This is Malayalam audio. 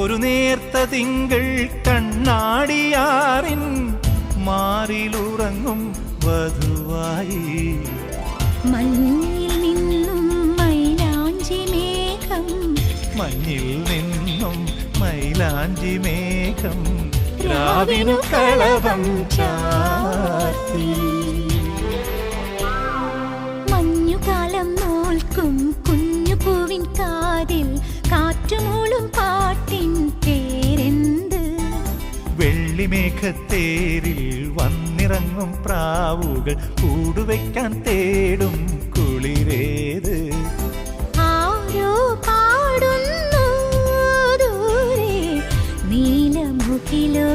ഒരു നേർത്ത തിങ്കൾ കണ്ണാടിയാറിൻ മാറിലുറങ്ങും വധുവായി. മഞ്ഞിൽ നിന്നും മൈലാഞ്ചി മേഘം മഞ്ഞിൽ നിന്നും മൈലാഞ്ചി മേഘം രാവിനു കളവം ചാർത്തി. വെള്ളിമേഘത്തേരിൽ വന്നിറങ്ങും പ്രാവുകൾ കൂടുവയ്ക്കാൻ തേടും കുളിരേത്. ആരോ നീലമുഖിലോ